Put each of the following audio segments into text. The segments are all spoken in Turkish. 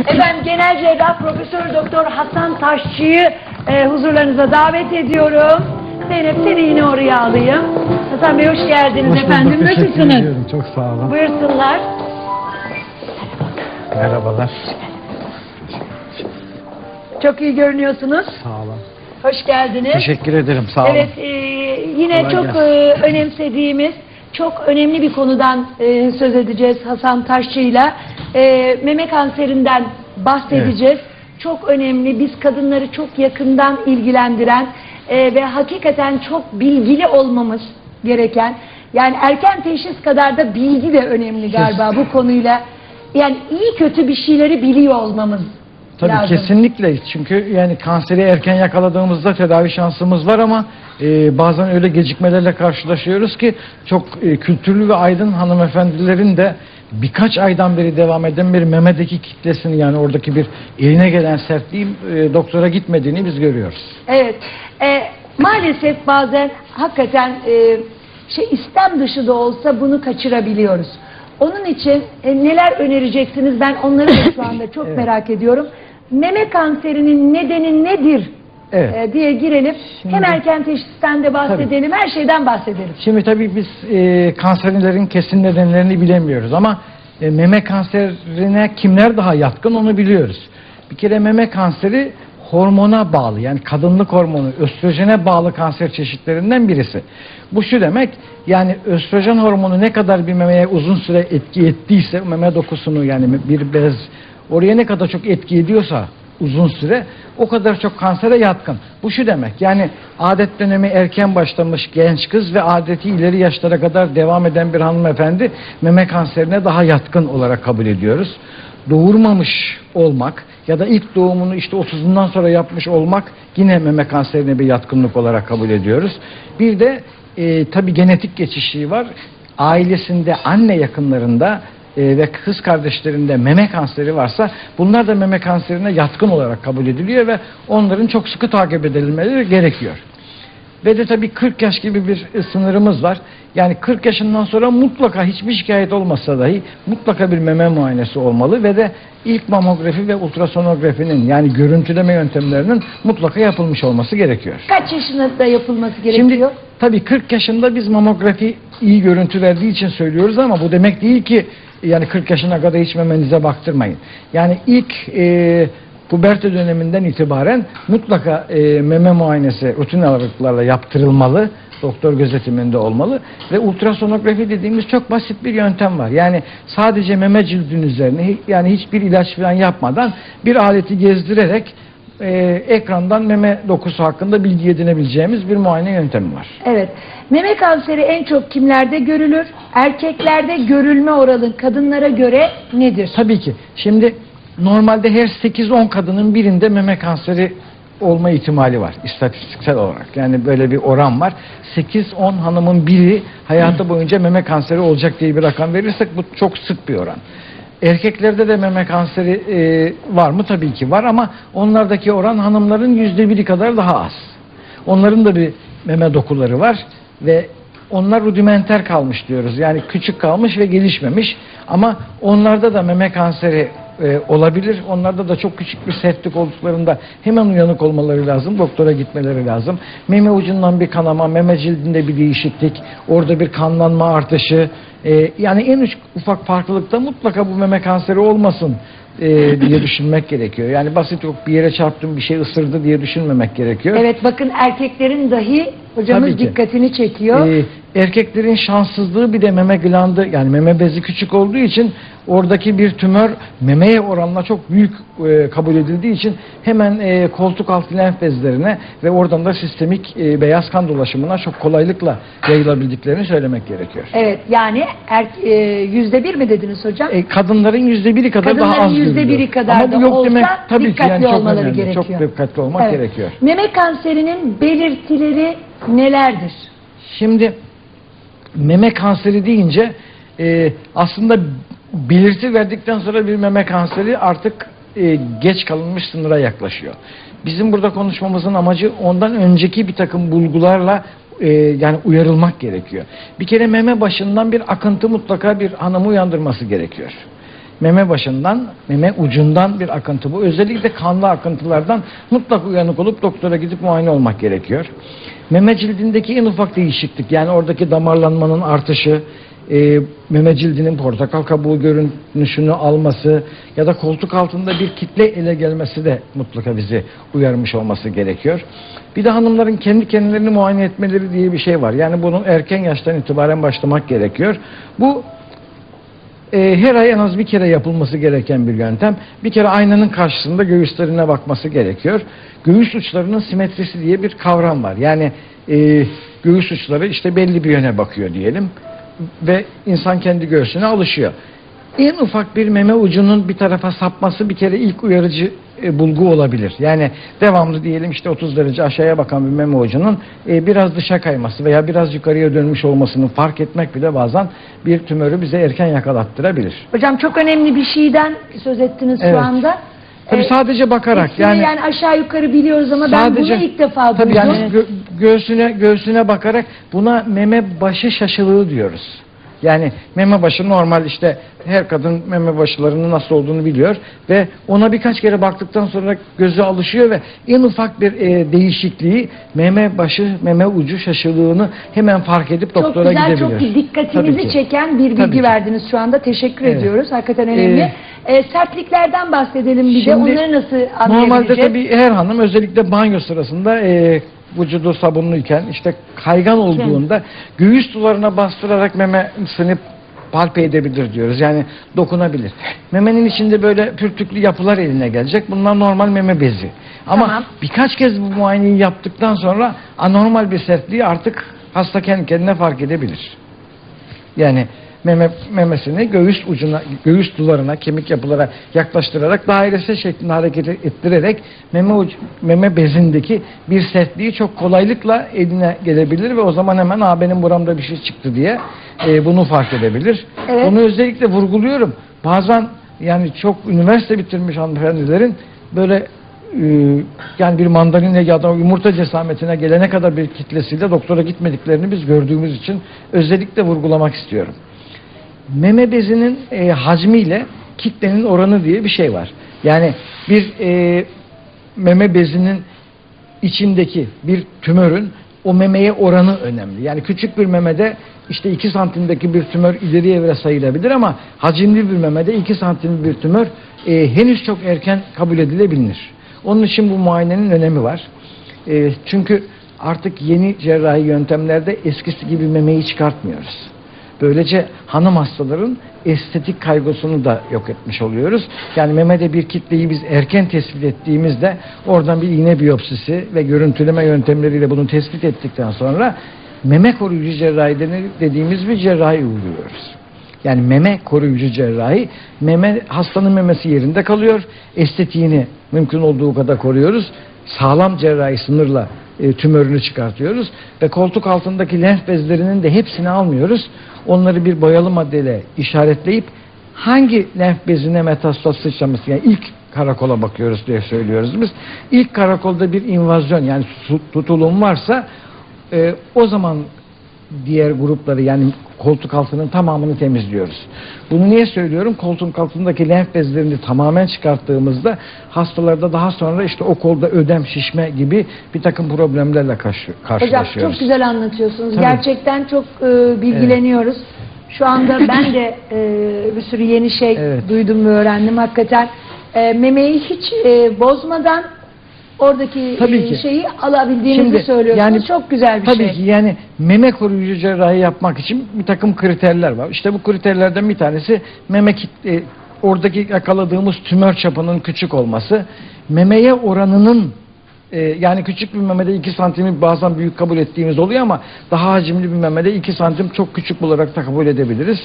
Efendim genel cerrah Profesör Doktor Hasan Taşçı'yı e, huzurlarınıza davet ediyorum. Zeynep seni yine oraya alayım. Hasan Bey hoş geldiniz Hoş bulduk, efendim. teşekkür Nasılsınız? ediyorum. Çok sağ olun. Buyursunlar. Merhabalar. Çok iyi görünüyorsunuz. Sağ olun. Hoş geldiniz. Teşekkür ederim. Sağ olun. Evet, e, yine Kolay çok e, önemsediğimiz, çok önemli bir konudan e, söz edeceğiz Hasan Taşçı'yla. E, meme kanserinden bahsedeceğiz. Çok önemli, biz kadınları çok yakından ilgilendiren e, ve hakikaten çok bilgili olmamız gereken, yani erken teşhis kadar da bilgi de önemli galiba bu konuyla. Yani iyi kötü bir şeyleri biliyor olmamız Tabii lazım. kesinlikle. Çünkü yani kanseri erken yakaladığımızda tedavi şansımız var ama e, bazen öyle gecikmelerle karşılaşıyoruz ki çok e, kültürlü ve aydın hanımefendilerin de birkaç aydan beri devam eden bir memedeki kitlesini yani oradaki bir eline gelen sertliğin e, doktora gitmediğini biz görüyoruz. Evet. E, maalesef bazen hakikaten e, şey istem dışı da olsa bunu kaçırabiliyoruz. Onun için e, neler önereceksiniz? Ben onları da şu anda çok Evet. merak ediyorum. Meme kanserinin nedeni nedir? Evet. e, diye girelim. Şimdi- Hem erken teşhisten de bahsedelim, her şeyden bahsedelim. Şimdi tabii biz e, kanserlerin kesin nedenlerini bilemiyoruz ama e, meme kanserine kimler daha yatkın onu biliyoruz. Bir kere meme kanseri hormona bağlı yani kadınlık hormonu östrojene bağlı kanser çeşitlerinden birisi. Bu şu demek yani östrojen hormonu ne kadar bir memeye uzun süre etki ettiyse meme dokusunu yani bir bez oraya ne kadar çok etki ediyorsa uzun süre o kadar çok kansere yatkın. Bu şu demek yani adet dönemi erken başlamış genç kız ve adeti ileri yaşlara kadar devam eden bir hanımefendi meme kanserine daha yatkın olarak kabul ediyoruz. Doğurmamış olmak ya da ilk doğumunu işte 30'undan sonra yapmış olmak yine meme kanserine bir yatkınlık olarak kabul ediyoruz. Bir de e, tabi genetik geçişliği var. Ailesinde anne yakınlarında e, ve kız kardeşlerinde meme kanseri varsa bunlar da meme kanserine yatkın olarak kabul ediliyor ve onların çok sıkı takip edilmeleri gerekiyor. Ve de tabii 40 yaş gibi bir e, sınırımız var. Yani 40 yaşından sonra mutlaka hiçbir şikayet olmasa dahi mutlaka bir meme muayenesi olmalı ve de ilk mamografi ve ultrasonografinin yani görüntüleme yöntemlerinin mutlaka yapılmış olması gerekiyor. Kaç yaşında da yapılması gerekiyor? Şimdi tabii 40 yaşında biz mamografi iyi görüntü verdiği için söylüyoruz ama bu demek değil ki yani 40 yaşına kadar hiç memenize baktırmayın. Yani ilk e, puberte döneminden itibaren mutlaka e, meme muayenesi rutin aralıklarla yaptırılmalı. Doktor gözetiminde olmalı ve ultrasonografi dediğimiz çok basit bir yöntem var. Yani sadece meme cildin üzerine yani hiçbir ilaç falan yapmadan bir aleti gezdirerek e, ekrandan meme dokusu hakkında bilgi edinebileceğimiz bir muayene yöntemi var. Evet. Meme kanseri en çok kimlerde görülür? Erkeklerde görülme oranı kadınlara göre nedir? Tabii ki. Şimdi normalde her 8-10 kadının birinde meme kanseri olma ihtimali var istatistiksel olarak. Yani böyle bir oran var. 8-10 hanımın biri hayatı boyunca meme kanseri olacak diye bir rakam verirsek bu çok sık bir oran. Erkeklerde de meme kanseri e, var mı? Tabii ki var ama onlardaki oran hanımların yüzde biri kadar daha az. Onların da bir meme dokuları var ve onlar rudimenter kalmış diyoruz. Yani küçük kalmış ve gelişmemiş ama onlarda da meme kanseri e, olabilir. Onlarda da çok küçük bir sertlik olduklarında hemen uyanık olmaları lazım. Doktora gitmeleri lazım. Meme ucundan bir kanama, meme cildinde bir değişiklik, orada bir kanlanma artışı. e, yani en ufak farklılıkta mutlaka bu meme kanseri olmasın e, diye düşünmek gerekiyor. Yani basit yok bir yere çarptım bir şey ısırdı diye düşünmemek gerekiyor. Evet bakın erkeklerin dahi hocamız Tabii ki. dikkatini çekiyor. Ee, erkeklerin şanssızlığı bir de meme glandı yani meme bezi küçük olduğu için oradaki bir tümör memeye oranla çok büyük e, kabul edildiği için hemen e, koltuk altı lenf bezlerine ve oradan da sistemik e, beyaz kan dolaşımına çok kolaylıkla yayılabildiklerini söylemek gerekiyor. Evet yani er, e, yüzde bir mi dediniz hocam? E, kadınların yüzde biri kadar daha Kadınların az yüzde biri kadar Ama bu da yok olsa demek tabii ki dikkatli yani çok olmaları önemli. gerekiyor. Çok dikkatli olmak Evet. gerekiyor. Meme kanserinin belirtileri nelerdir? Şimdi meme kanseri deyince e, aslında belirti verdikten sonra bir meme kanseri artık e, geç kalınmış sınıra yaklaşıyor. Bizim burada konuşmamızın amacı ondan önceki bir takım bulgularla e, yani uyarılmak gerekiyor. Bir kere meme başından bir akıntı mutlaka bir hanımı uyandırması gerekiyor. Meme başından, meme ucundan bir akıntı bu. Özellikle kanlı akıntılardan mutlak uyanık olup doktora gidip muayene olmak gerekiyor. Meme cildindeki en ufak değişiklik yani oradaki damarlanmanın artışı, e, meme cildinin portakal kabuğu görünüşünü alması ya da koltuk altında bir kitle ele gelmesi de mutlaka bizi uyarmış olması gerekiyor. Bir de hanımların kendi kendilerini muayene etmeleri diye bir şey var. Yani bunun erken yaştan itibaren başlamak gerekiyor. Bu e, her ay en az bir kere yapılması gereken bir yöntem. Bir kere aynanın karşısında göğüslerine bakması gerekiyor. Göğüs uçlarının simetrisi diye bir kavram var. Yani e, göğüs uçları işte belli bir yöne bakıyor diyelim ve insan kendi göğsüne alışıyor. En ufak bir meme ucunun bir tarafa sapması bir kere ilk uyarıcı e, bulgu olabilir. Yani devamlı diyelim işte 30 derece aşağıya bakan bir meme ucunun e, biraz dışa kayması veya biraz yukarıya dönmüş olmasını fark etmek bile bazen bir tümörü bize erken yakalattırabilir. Hocam çok önemli bir şeyden söz ettiniz Evet. şu anda. Tabii Ee, sadece bakarak yani, yani, aşağı yukarı biliyoruz ama ben bunu ilk defa tabii duydum. yani gö- göğsüne göğsüne bakarak buna meme başı şaşılığı diyoruz. Yani meme başı normal işte her kadın meme başlarının nasıl olduğunu biliyor ve ona birkaç kere baktıktan sonra gözü alışıyor ve en ufak bir e, değişikliği meme başı meme ucu şaşılığını hemen fark edip çok doktora güzel, gidebilir. çok dikkatimizi Tabii ki. çeken bir Tabii bilgi ki. verdiniz şu anda. Teşekkür Evet. ediyoruz. Hakikaten önemli. Ee, sertliklerden bahsedelim bir de. Şimdi, Onları nasıl Normalde anlayabileceğiz? tabii her hanım özellikle banyo sırasında e, vücudu sabunluyken işte kaygan olduğunda göğüs duvarına bastırarak memesini palpe edebilir diyoruz. Yani dokunabilir. Memenin içinde böyle pürtüklü yapılar eline gelecek. Bunlar normal meme bezi. Ama Tamam. birkaç kez bu muayeneyi yaptıktan sonra anormal bir sertliği artık hasta kendi kendine fark edebilir. Yani meme, memesini göğüs ucuna, göğüs duvarına, kemik yapılara yaklaştırarak dairesi şeklinde hareket ettirerek meme ucu, meme bezindeki bir sertliği çok kolaylıkla eline gelebilir ve o zaman hemen Aa, benim buramda bir şey çıktı diye e, bunu fark edebilir. Evet. Bunu özellikle vurguluyorum. Bazen yani çok üniversite bitirmiş hanımefendilerin böyle e, yani bir mandalina ya da yumurta cesametine gelene kadar bir kitlesiyle doktora gitmediklerini biz gördüğümüz için özellikle vurgulamak istiyorum. Meme bezinin e, hacmiyle kitlenin oranı diye bir şey var. Yani bir e, meme bezinin içindeki bir tümörün o memeye oranı önemli. Yani küçük bir memede işte 2 santimdeki bir tümör ileriye evre sayılabilir ama hacimli bir memede 2 santimli bir tümör e, henüz çok erken kabul edilebilir. Onun için bu muayenenin önemi var. E, çünkü artık yeni cerrahi yöntemlerde eskisi gibi memeyi çıkartmıyoruz. Böylece hanım hastaların estetik kaygısını da yok etmiş oluyoruz. Yani memede bir kitleyi biz erken tespit ettiğimizde oradan bir iğne biyopsisi ve görüntüleme yöntemleriyle bunu tespit ettikten sonra meme koruyucu cerrahi dediğimiz bir cerrahi uyguluyoruz. Yani meme koruyucu cerrahi meme hastanın memesi yerinde kalıyor. Estetiğini mümkün olduğu kadar koruyoruz. Sağlam cerrahi sınırla e, tümörünü çıkartıyoruz ve koltuk altındaki lenf bezlerinin de hepsini almıyoruz. Onları bir boyalı maddeyle işaretleyip hangi lenf bezine metastaz sıçraması yani ilk karakola bakıyoruz diye söylüyoruz biz. İlk karakolda bir invazyon yani tutulum varsa e, o zaman diğer grupları yani koltuk altının tamamını temizliyoruz. Bunu niye söylüyorum? Koltuk altındaki lenf bezlerini tamamen çıkarttığımızda hastalarda daha sonra işte o kolda ödem, şişme gibi bir takım problemlerle karşı, Hocam karşılaşıyoruz. çok güzel anlatıyorsunuz. Tabii. Gerçekten çok e, bilgileniyoruz. Şu anda ben de e, bir sürü yeni şey Evet. duydum ve öğrendim. Hakikaten e, memeyi hiç e, bozmadan oradaki Tabii e, ki. şeyi alabildiğinizi söylüyorsunuz. çok güzel bir tabii şey. ki yani meme koruyucu cerrahi yapmak için bir takım kriterler var. İşte bu kriterlerden bir tanesi meme kit- e, oradaki yakaladığımız tümör çapının küçük olması, memeye oranının e, yani küçük bir memede 2 santimi bazen büyük kabul ettiğimiz oluyor ama daha hacimli bir memede 2 santim çok küçük olarak da kabul edebiliriz.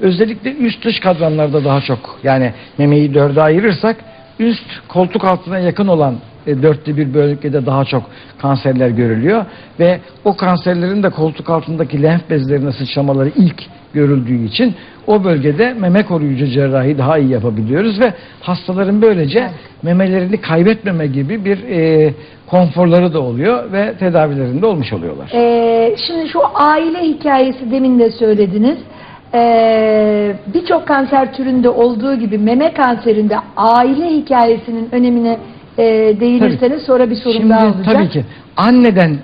Özellikle üst dış kadranlarda daha çok yani memeyi dörde ayırırsak üst koltuk altına yakın olan e, dörtte bir bölgede daha çok kanserler görülüyor ve o kanserlerin de koltuk altındaki lenf bezlerine sıçramaları ilk görüldüğü için o bölgede meme koruyucu cerrahi daha iyi yapabiliyoruz ve hastaların böylece memelerini kaybetmeme gibi bir e, konforları da oluyor ve tedavilerinde olmuş oluyorlar. E, şimdi şu aile hikayesi demin de söylediniz. Ee, Birçok kanser türünde olduğu gibi meme kanserinde aile hikayesinin önemine e, değinirseniz sonra bir sorum Şimdi daha olacak. tabii ki anneden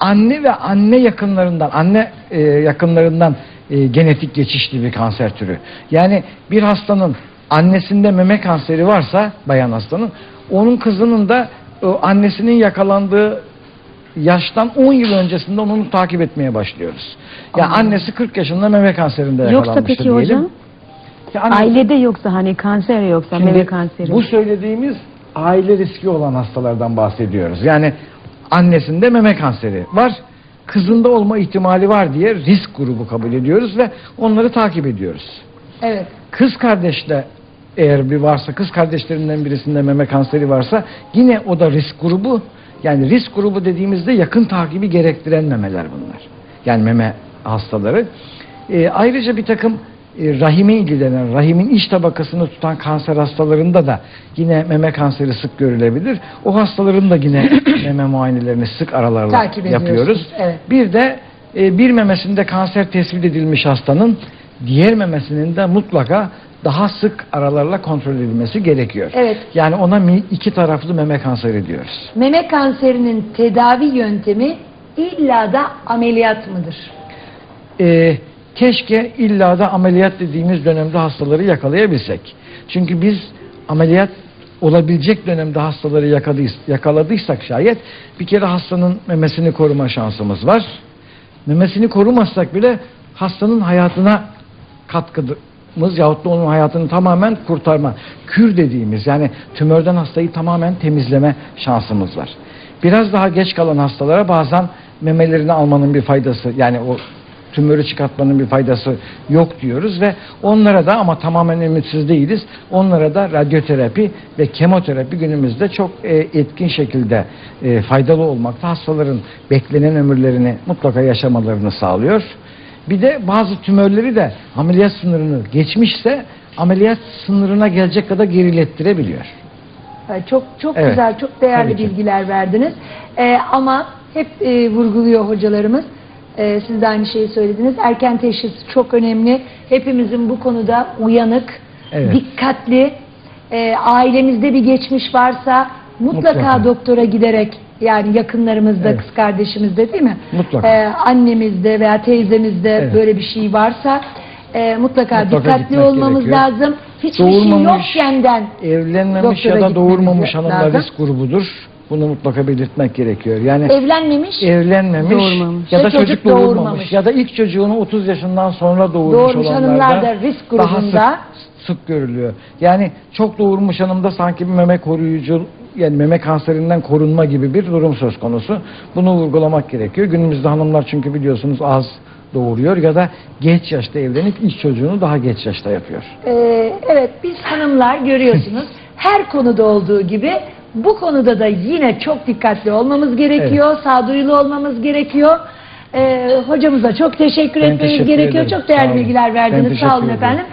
anne ve anne yakınlarından anne e, yakınlarından e, genetik geçişli bir kanser türü. Yani bir hastanın annesinde meme kanseri varsa bayan hastanın onun kızının da o annesinin yakalandığı yaştan 10 yıl öncesinde onu takip etmeye başlıyoruz. Ya yani annesi 40 yaşında meme kanserinde Yoksa yakalanmıştır peki diyelim. hocam? Ya anne- Ailede yoksa hani kanser yoksa meme kanseri. Bu söylediğimiz aile riski olan hastalardan bahsediyoruz. Yani annesinde meme kanseri var. Kızında olma ihtimali var diye risk grubu kabul ediyoruz ve onları takip ediyoruz. Evet. Kız kardeşle eğer bir varsa, kız kardeşlerinden birisinde meme kanseri varsa yine o da risk grubu. Yani risk grubu dediğimizde yakın takibi gerektiren memeler bunlar. Yani meme hastaları. Ee, ayrıca bir takım e, rahime ilgilenen, rahimin iç tabakasını tutan kanser hastalarında da yine meme kanseri sık görülebilir. O hastaların da yine meme muayenelerini sık aralarla Takip yapıyoruz. evet. Bir de e, bir memesinde kanser tespit edilmiş hastanın diğer memesinin de mutlaka daha sık aralarla kontrol edilmesi gerekiyor. Evet. Yani ona iki taraflı meme kanseri diyoruz. Meme kanserinin tedavi yöntemi illa da ameliyat mıdır? Ee, keşke illa da ameliyat dediğimiz dönemde hastaları yakalayabilsek. Çünkü biz ameliyat olabilecek dönemde hastaları yakaladıysak şayet bir kere hastanın memesini koruma şansımız var. Memesini korumazsak bile hastanın hayatına katkımız yahut da onun hayatını tamamen kurtarma, kür dediğimiz yani tümörden hastayı tamamen temizleme şansımız var. Biraz daha geç kalan hastalara bazen memelerini almanın bir faydası yani o tümörü çıkartmanın bir faydası yok diyoruz ve onlara da ama tamamen ümitsiz değiliz. Onlara da radyoterapi ve kemoterapi günümüzde çok e, etkin şekilde e, faydalı olmakta. Hastaların beklenen ömürlerini mutlaka yaşamalarını sağlıyor. Bir de bazı tümörleri de ameliyat sınırını geçmişse ameliyat sınırına gelecek kadar gerilettirebiliyor. Ee, Çok çok Evet, güzel, çok değerli bilgiler verdiniz. Ee, ama hep e, vurguluyor hocalarımız. Ee, siz de aynı şeyi söylediniz. Erken teşhis çok önemli. Hepimizin bu konuda uyanık, Evet. dikkatli, e, ailemizde bir geçmiş varsa mutlaka, Mutlaka. doktora giderek yani yakınlarımızda, Evet. kız kardeşimizde değil mi? Mutlaka. Ee, annemizde veya teyzemizde Evet. böyle bir şey varsa e, mutlaka, Mutlaka dikkatli gitmek olmamız gerekiyor. lazım. Hiçbir şey Doğurmamış, yokkenden Evlenmemiş doktora ya da gitmemiz doğurmamış hanımlar lazım. risk grubudur. Bunu mutlaka belirtmek gerekiyor. Yani evlenmemiş, evlenmemiş Doğurmamış. ya da çocuk, çocuk doğurmamış. doğurmamış. ya da ilk çocuğunu 30 yaşından sonra doğurmuş, Doğurmuş olanlarda hanımlar da risk daha grubunda. sık, sık görülüyor. Yani çok doğurmuş hanımda sanki bir meme koruyucu yani meme kanserinden korunma gibi bir durum söz konusu. Bunu vurgulamak gerekiyor. Günümüzde hanımlar çünkü biliyorsunuz az doğuruyor ya da geç yaşta evlenip ilk çocuğunu daha geç yaşta yapıyor. Ee, evet biz hanımlar görüyorsunuz her konuda olduğu gibi bu konuda da yine çok dikkatli olmamız gerekiyor, sağduyulu olmamız gerekiyor. Ee, hocamıza çok teşekkür Ben etmemiz teşekkür gerekiyor. ederim. Çok değerli bilgiler verdiniz. Sağ olun efendim.